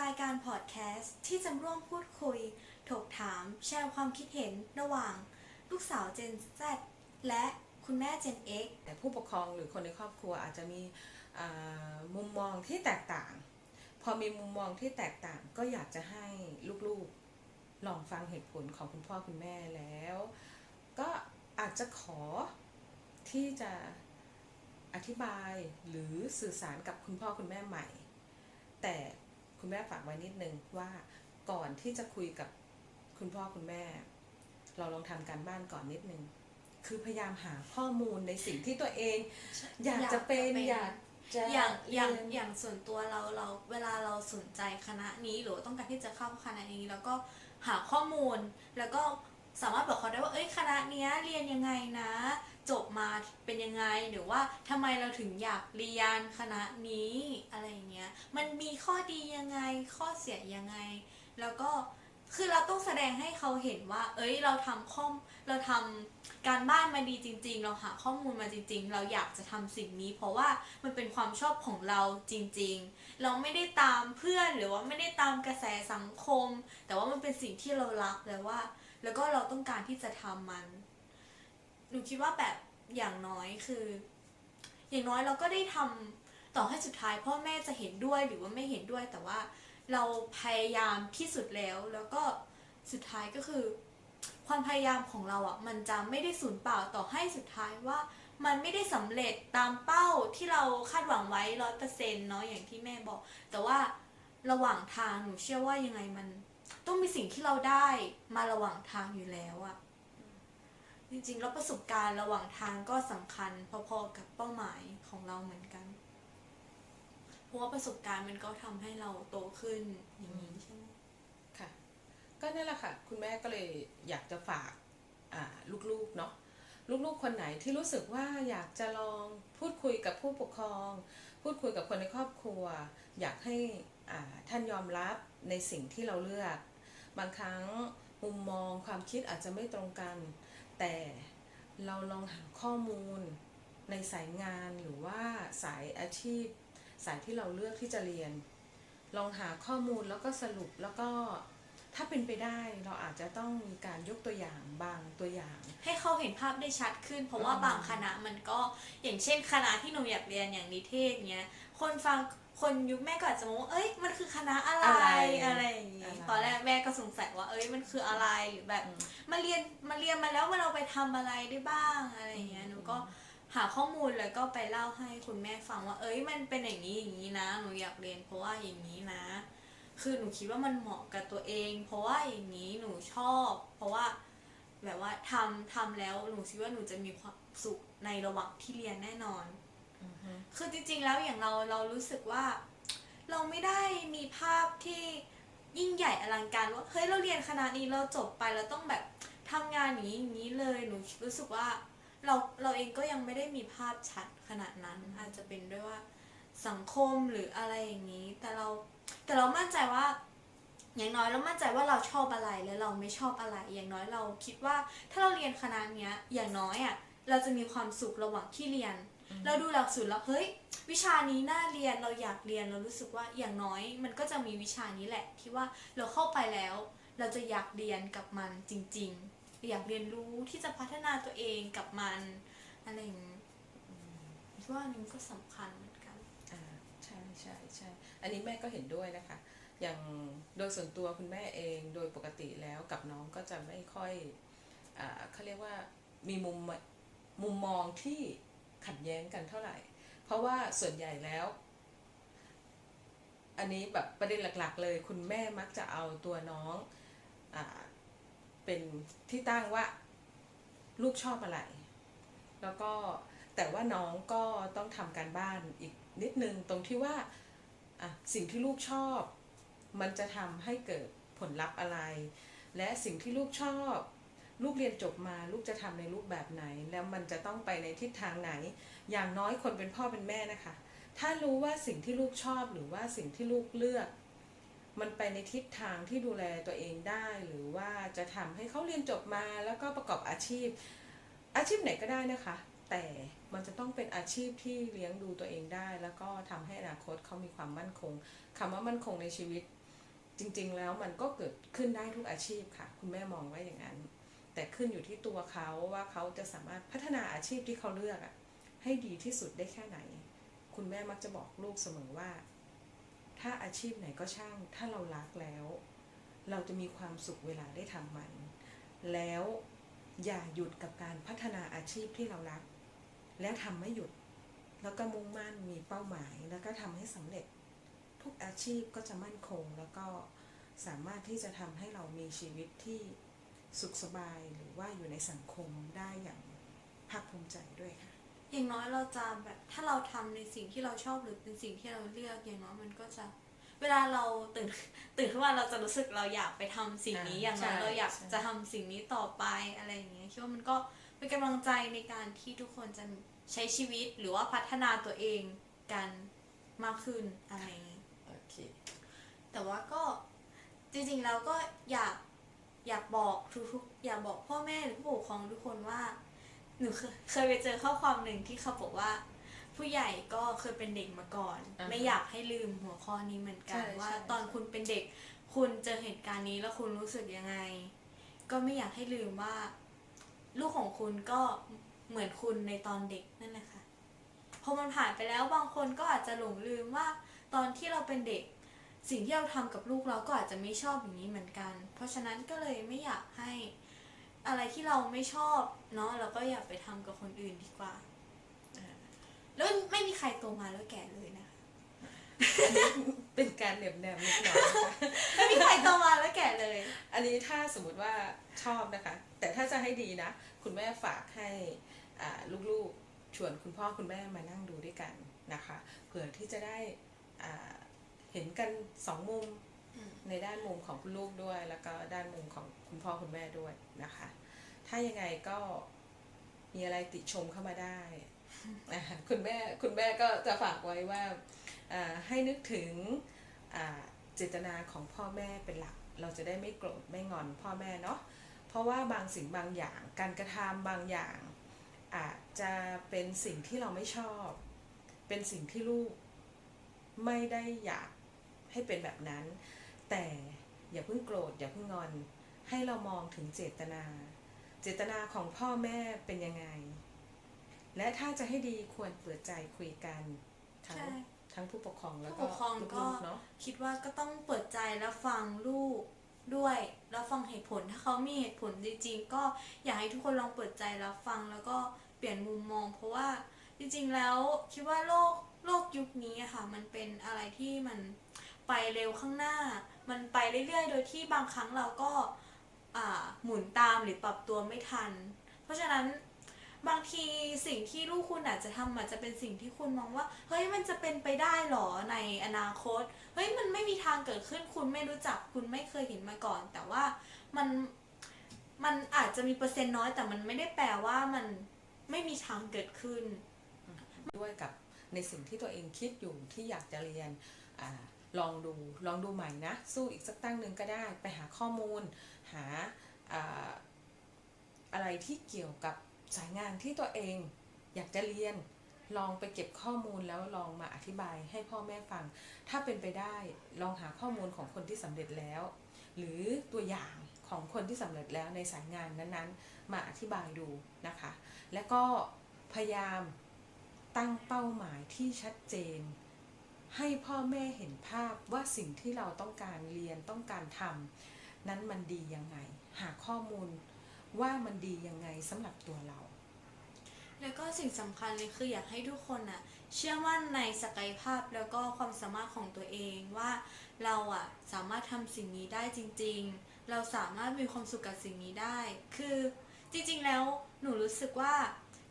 รายการพอดแคสต์ที่จะร่วมพูดคุย ถกถาม แชร์ความคิดเห็นระหว่าง ลูกสาว Gen Z และคุณแม่ Gen X แต่ผู้ปกครองหรือคนในครอบครัวอาจจะมีมุมมองที่แตกต่าง พอมีมุมมองที่แตกต่างก็อยากจะให้ลูกๆลองฟังเหตุผลของคุณพ่อคุณแม่แล้ว ก็อาจจะขอที่จะอธิบายหรือสื่อสารกับคุณพ่อคุณแม่ใหม่ แต่คุณแม่ฝากไว้นิดนึงว่าก่อนที่จะคุยกับคุณพ่อคุณแม่ เราลองทำการบ้านก่อนนิดนึง คือพยายามหาข้อมูลในสิ่งที่ตัวเอง อยากจะเป็นอยากจะอย่างอย่างเรีนอย่างส่วนตัวเราเราเวลาเราสนใจคณะนี้หรือว่าต้องการที่จะเข้าคณะนี้แล้วก็หาข้อมูลแล้วก็สามารถบอกเขาได้ว่าเอ้ยคณะเนี้ยเรียนยังไงนะ จบมาเป็นยังไงหรือว่าทำไมเราถึงอยากเรียนคณะนี้อะไรเงี้ยมันมีข้อดียังไงข้อเสียยังไง แล้วก็คือเราต้องแสดงให้เขาเห็นว่า เอ้ย เราทำข้อมเราทำการบ้านมาดีจริง ๆ เราหาข้อมูลมาจริง ๆ เราอยากจะทำสิ่งนี้ เพราะว่ามันเป็นความชอบของเราจริง ๆ เราไม่ได้ตามเพื่อนหรือว่าไม่ได้ตามกระแสสังคม แต่ว่ามันเป็นสิ่งที่เรารักแล้วว่า แล้วก็เราต้องการที่จะทำมัน หนูคิดว่าแบบอย่างน้อยคือ อย่างน้อยเราก็ได้ทำต่อให้สุดท้ายพ่อแม่จะเห็นด้วยหรือว่าไม่เห็นด้วยแต่ว่าเราพยายามที่สุดแล้วแล้วก็สุดท้ายก็คือ ความพยายามของเราอะมันจะไม่ได้สูญเปล่าต่อให้สุดท้ายว่า มันไม่ได้สำเร็จตามเป้าที่เราคาดหวังไว้ร้อยเปอร์เซ็นต์เนาะอย่างที่แม่บอก แต่ว่าระหว่างทางหนูเชื่อว่ายังไงมัน ต้องมีสิ่งที่เราได้มาระหว่างทางอยู่แล้วอะ จริงๆ แล้วประสบการณ์ระหว่างทางก็สำคัญพอๆกับเป้าหมายของเราเหมือนกัน เพราะว่าประสบการณ์มันก็ทำให้เราโตขึ้นอย่างนี้ใช่ไหมค่ะ ก็นั่นแหละค่ะ คุณแม่ก็เลยอยากจะฝากลูกๆเนาะลูกๆ คนไหนที่รู้สึกว่าอยากจะลองพูดคุยกับผู้ปกครอง พูดคุยกับคนในครอบครัว อยากให้ท่านยอมรับในสิ่งที่เราเลือก บางครั้งมุมมองความคิดอาจจะไม่ตรงกัน แต่เราลองหาข้อมูลในสายงานหรือว่าสายอาชีพ สายที่เราเลือกที่จะเรียน ลองหาข้อมูลแล้วก็สรุปแล้วก็ ถ้าเป็นไปได้เราอาจจะต้องมีการยกตัวอย่างบางตัวอย่าง ให้เขาเห็นภาพได้ชัดขึ้น เพราะว่าอืมบางคณะมันก็อย่างเช่น คณะที่หนูอยากเรียนอย่างนิเทศเนี้ยคนฟังคนยุคแม่ก็อาจจะมองว่าเอ้ยมันคือคณะอะไรอะไรอะไรอย่างงี้อะไรตอนแรกแม่ก็สงสัยว่าเอ้ยมันคืออะไรหรือแบบอืมมาเรียนมาเรียนมาแล้วว่าเราไปทำอะไรได้บ้างอะไรอย่างเงี้ยหนูก็หาข้อมูลแล้วก็ไปเล่าให้คุณแม่ฟังว่า เอ้ยมันเป็นอย่างนี้อย่างนี้นะหนูอยากเรียนเพราะว่าอย่างนี้นะ คือหนูคิดว่ามันเหมาะกับตัวเอง เพราะว่าอย่างนี้หนูชอบ เพราะว่าแบบว่าทำทำแล้วหนูคิดว่าหนูจะมีความสุขในระหว่างที่เรียนแน่นอนอือฮึคือจริงๆแล้วอย่างเราเรารู้สึกว่า เราไม่ได้มีภาพที่ยิ่งใหญ่อลังการว่าเฮ้ยเราเรียนคณะนี้เราจบไปเราต้องแบบทำงานอย่างนี้อย่างนี้เลยหนูรู้สึกว่าเราเราเองก็ยังไม่ได้มีภาพชัดขนาดนั้น อาจจะเป็นด้วยว่าสังคมหรืออะไรอย่างนี้ แต่เรา แต่เรามั่นใจว่า อย่างน้อยเรามั่นใจว่าเราชอบอะไรและเราไม่ชอบอะไร อย่างน้อยเราคิดว่าถ้าเราเรียนคณะเนี้ย อย่างน้อยอะเราจะมีความสุขระหว่างที่เรียน เราดูหลักสูตรแล้วเฮ้ย วิชานี้น่าเรียนเราอยากเรียนเรารู้สึกว่าอย่างน้อยมันก็จะมีวิชานี้แหละ ที่ว่าเราเข้าไปแล้ว เราจะอยากเรียนกับมันจริง ๆ อยากเรียนรู้ที่จะพัฒนาตัวเองกับมันอะไรอย่างนี้คิดว่าอันนี้ก็สำคัญเหมือนกันอ่าใช่ใช่ใช่ อันนี้แม่ก็เห็นด้วยนะคะ อย่างโดยส่วนตัวคุณแม่เองโดยปกติแล้วกับน้องก็จะไม่ค่อยอเขาเรียกว่ามีมุมมุมมองที่ขัดแย้งกันเท่าไหร่ เพราะว่าส่วนใหญ่แล้ว อันนี้แบบประเด็นหลักๆ เลย คุณแม่มักจะเอาตัวน้องอเป็นที่ตั้งว่าลูกชอบอะไร แล้วก็แต่ว่าน้องก็ต้องทำการบ้านอีกนิดนึงตรงที่ว่า อะสิ่งที่ลูกชอบ มันจะทำให้เกิดผลลัพธ์อะไร และสิ่งที่ลูกชอบ ลูกเรียนจบมาลูกจะทำในรูปแบบไหน แล้วมันจะต้องไปในทิศทางไหน อย่างน้อยคนเป็นพ่อเป็นแม่นะคะ ถ้ารู้ว่าสิ่งที่ลูกชอบหรือว่าสิ่งที่ลูกเลือก มันไปในทิศทางที่ดูแลตัวเองได้ หรือว่าจะทำให้เขาเรียนจบมาแล้วก็ประกอบอาชีพ อาชีพไหนก็ได้นะคะ แต่ มันจะต้องเป็นอาชีพที่เลี้ยงดูตัวเองได้ แล้วก็ทำให้อนาคตเขามีความมั่นคงคำว่ามั่นคงในชีวิต จริง ๆ แล้วมันก็เกิดขึ้นได้ทุกอาชีพค่ะ คุณแม่มองว่าอย่างนั้น แต่ขึ้นอยู่ที่ตัวเขาว่าเขาจะสามารถพัฒนาอาชีพที่เขาเลือกอะให้ดีที่สุดได้แค่ไหน คุณแม่มักจะบอกลูกเสมอว่า ถ้าอาชีพไหนก็ช่าง ถ้าเรารักแล้ว เราจะมีความสุขเวลาได้ทำมัน แล้วอย่าหยุดกับการพัฒนาอาชีพที่เรารัก แล้วทำไม่หยุด แล้วก็มุ่งมั่นมีเป้าหมาย แล้วก็ทำให้สำเร็จ ทุกอาชีพก็จะมั่นคง แล้วก็สามารถที่จะทำให้เรามีชีวิตที่สุขสบายหรือว่าอยู่ในสังคมได้อย่างภาคภูมิใจด้วยค่ะ อย่างน้อยเราจะแบบถ้าเราทำในสิ่งที่เราชอบหรือเป็นสิ่งที่เราเลือกอย่างน้อยมันก็จะเวลาเราตื่นตื่นขึ้นมาเราจะรู้สึกเราอยากไปทำสิ่งนี้อ่าอย่างน้อยใช่เราอยากใช่จะทำสิ่งนี้ต่อไปอะไรอย่างเงี้ยคิดว่ามันก็ เป็นกำลังใจในการที่ทุกคนจะใช้ชีวิตหรือว่าพัฒนาตัวเองกันมากขึ้นอะไรอย่างงี้โอเค แต่ว่าก็จริงๆแล้วก็อยากอยากบอกทุกๆอยากบอกพ่อแม่หรือผู้ปกครองทุกคนว่าหนูเคยเคยไปเจอข้อความหนึ่งที่เขาบอกว่า ผู้ใหญ่ก็เคยเป็นเด็กมาก่อน อ่าฮะไม่อยากให้ลืมหัวข้อนี้เหมือนกัน ใช่ว่าใช่ตอนคุณเป็นเด็ก คุณเจอเหตุการณ์นี้แล้วคุณรู้สึกยังไง ก็ไม่อยากให้ลืมว่า ลูกของคุณก็เหมือนคุณในตอนเด็กนั่นแหละค่ะพอมันผ่านไปแล้วบางคนก็อาจจะหลงลืมว่าตอนที่เราเป็นเด็ก สิ่งที่เราทำกับลูกเราก็อาจจะไม่ชอบอย่างนี้เหมือนกัน เพราะฉะนั้นก็เลยไม่อยากให้อะไรที่เราไม่ชอบเนาะเราก็อย่าไปทำกับคนอื่นดีกว่าอ่าแล้วไม่มีใครโตมาแล้วแก่เลยนะคะ เป็นการเหน็บแนมนิดหน่อยนะคะไม่มีใครโตมาแล้วแก่เลย อันนี้ถ้าสมมติว่าชอบนะคะ แต่ถ้าจะให้ดีนะ คุณแม่ฝากให้อ่าลูกๆชวนคุณพ่อคุณแม่มานั่งดูด้วยกันนะคะ เผื่อที่จะได้อ่าเห็นกันสองมุมอืมในด้านมุมของคุณลูกด้วย แล้วก็ด้านมุมของคุณพ่อคุณแม่ด้วยนะคะ ถ้ายังไงก็มีอะไรติชมเข้ามาได้อ่าคุณแม่คุณแม่ก็จะฝากไว้ว่าอ่า ให้นึกถึงเจตนาของพ่อแม่เป็นหลัก เราจะได้ไม่โกรธไม่งอนพ่อแม่เนาะเพราะว่าบางสิ่งบางอย่าง การกระทำบางอย่าง อาจจะเป็นสิ่งที่เราไม่ชอบ เป็นสิ่งที่ลูกไม่ได้อยากให้เป็นแบบนั้น แต่อย่าเพิ่งโกรธอย่าเพิ่งงอน ให้เรามองถึงเจตนา เจตนาของพ่อแม่เป็นยังไง และถ้าจะให้ดีควรเปิดใจคุยกันทั้งใช่ ทั้งผู้ปกครองแล้วผู้ก็ปกครองก็ลูกๆเนาะคิดว่าก็ต้องเปิดใจแล้วฟังลูกด้วยแล้วฟังเหตุผลถ้าเขามีเหตุผลจริงๆ ก็อยากให้ทุกคนลองเปิดใจแล้วฟังแล้วก็เปลี่ยนมุมมอง เพราะว่าจริงๆแล้วคิดว่าโลกโลกยุคนี้อะค่ะ มันเป็นอะไรที่มันไปเร็วข้างหน้า มันไปเรื่อยๆ โดยที่บางครั้งเราก็อ่าหมุนตามหรือปรับตัวไม่ทัน เพราะฉะนั้น บางทีสิ่งที่ลูกคุณอาจจะทำอาจจะเป็นสิ่งที่คุณมองว่า เฮ้ยมันจะเป็นไปได้หรอในอนาคต เฮ้ยมันไม่มีทางเกิดขึ้นคุณไม่รู้จักคุณไม่เคยเห็นมาก่อน แต่ว่ามันมันอาจจะมีเปอร์เซ็นต์น้อยแต่มันไม่ได้แปลว่ามันไม่มีทางเกิดขึ้น ด้วยกับในสิ่งที่ตัวเองคิดอยู่ที่อยากจะเรียนอลองดูลองดูใหม่นะ สู้อีกสักตั้งหนึ่งก็ได้ ไปหาข้อมูล หาอะไรที่เกี่ยวกับ สายงานที่ตัวเองอยากจะเรียนลองไปเก็บข้อมูลแล้วลองมาอธิบายให้พ่อแม่ฟัง ถ้าเป็นไปได้ลองหาข้อมูลของคนที่สำเร็จแล้ว หรือตัวอย่างของคนที่สำเร็จแล้วในสายงานนั้นๆ มาอธิบายดูนะคะ และก็พยายามตั้งเป้าหมายที่ชัดเจน ให้พ่อแม่เห็นภาพว่าสิ่งที่เราต้องการเรียนต้องการทำนั้นมันดียังไง หาข้อมูล ว่ามันดียังไงสำหรับตัวเรา แล้วก็สิ่งสำคัญเลยคืออยากให้ทุกคนอะเชื่อมั่นในศักยภาพแล้วก็ความสามารถของตัวเองว่าเราอะสามารถทำสิ่งนี้ได้จริง ๆ เราสามารถมีความสุขกับสิ่งนี้ได้ คือจริงๆแล้วหนูรู้สึกว่า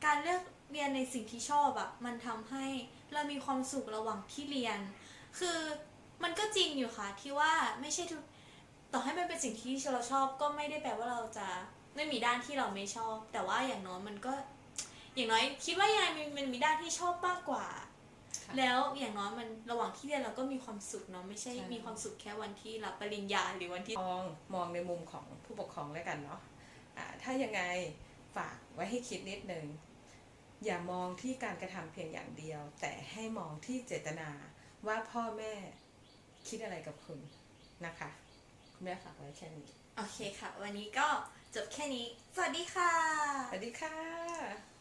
การเลือกเรียนในสิ่งที่ชอบอะมันทำให้เรามีความสุขระหว่างที่เรียน คือมันก็จริงอยู่ค่ะที่ว่าไม่ใช่ทุกต่อให้มันเป็นสิ่งที่เราชอบก็ไม่ได้แปลว่าเราจะ ไม่มีด้านที่เราไม่ชอบ แต่ว่าอย่างน้อยมันก็ อย่างน้อยคิดว่ายายมันมีด้านที่ชอบมากกว่าแล้วอย่างน้อยมันระหว่างที่เรียนเราก็มีความสุขเนาะไม่ใช่ใช่ มีความสุขแค่วันที่รับปริญญาหรือวันที่ มองมองในมุมของผู้ปกครองแล้วกันเนาะอ่ถ้ายังไงฝากไว้ให้คิดนิดนึง อย่ามองที่การกระทำเพียงอย่างเดียว แต่ให้มองที่เจตนาว่าพ่อแม่คิดอะไรกับคุณนะคะ คุณแม่ฝากไว้แค่นี้ โอเคค่ะ วันนี้ก็ จบแค่นี้ สวัสดีค่ะ สวัสดีค่ะ